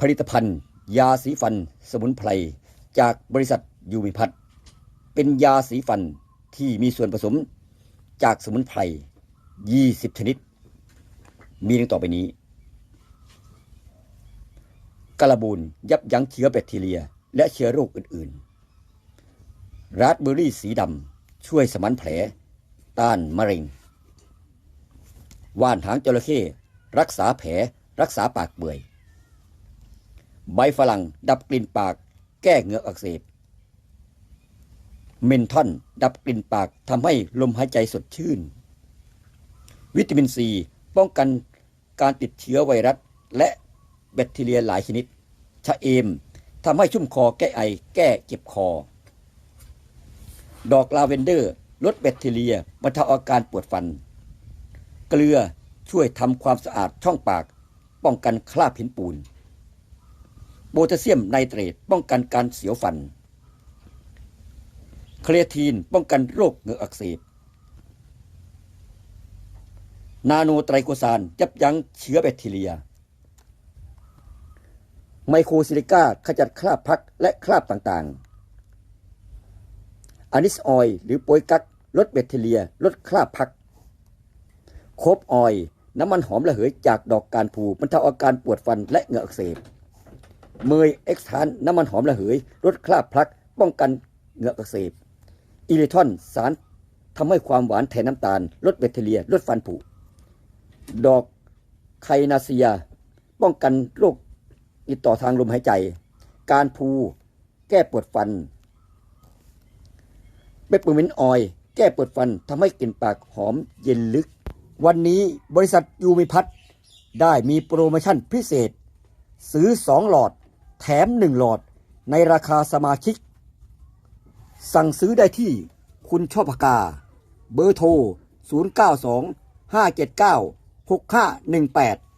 ผลิตภัณฑ์ ยาสีฟันสมุนไพร จากบริษัทยูมิพัทเป็นยาสีฟันที่มีส่วนผสมจากสมุนไพร 20 ชนิด มีดังต่อไปนี้กระบูนยับยั้งเชื้อแบคทีเรีย และเชื้อโรคอื่น ๆ ราสเบอร์รี่สีดำช่วยสมันแผล ต้านมะเร็ง ว่านหางจระเข้รักษาแผลรักษาปากเปื่อย ใบฝรั่งดับกลิ่นปาก แก้เหงือกอักเสบเมนทอนดับกลิ่นปากทำให้ลมหายใจสดชื่น วิตามินซีป้องกันการติดเชื้อไวรัส และแบคทีเรียหลายชนิด ชะเอมทำให้ชุ่มคอแก้ไอ แก้เจ็บคอ ดอกลาเวนเดอร์ ลดแบคทีเรียบรรเทาอาการปวดฟัน เกลือช่วยทำความสะอาดช่องปาก ป้องกันคราบหินปูน โพแทสเซียมไนเตรตป้องกันการเสียวฟัน เครียทีนป้องกันโรคเหงือกอักเสบ นาโนไตรโคซานยับยั้งเชื้อแบคทีเรีย ไมโครซิลิก้าขจัดคราบพักและคราบต่างๆ อานิสออยหรือโปยกักลดแบคทีเรียลดคราบพัก โคบออยน้ำมันหอมระเหยจากดอกการผูบรรเทาอาการปวดฟันและเหงือกอักเสบ เมยเอ็กซ์ทานน้ำมันหอมระเหยลดคราบพลัก ป้องกันเหงือกอักเสบอิเลทอนสารทำให้ความหวานแทนน้ำตาล ลดแบคทีเรีย ลดฟันผุ ดอกไคนาเซีย ป้องกันโรคติดต่อทางลมหายใจ การพูแก้ปวดฟันเปปเปอร์มินออยล์แก้ปวดฟันทำให้กลิ่นปากหอมเย็นลึก วันนี้บริษัทยูมิพัทได้มีโปรโมชั่นพิเศษ ซื้อ 2 หลอด แถม 1 หลอดในราคาสมาชิก สั่งซื้อได้ที่คุณชอบปากา เบอร์โทร 092 579 6518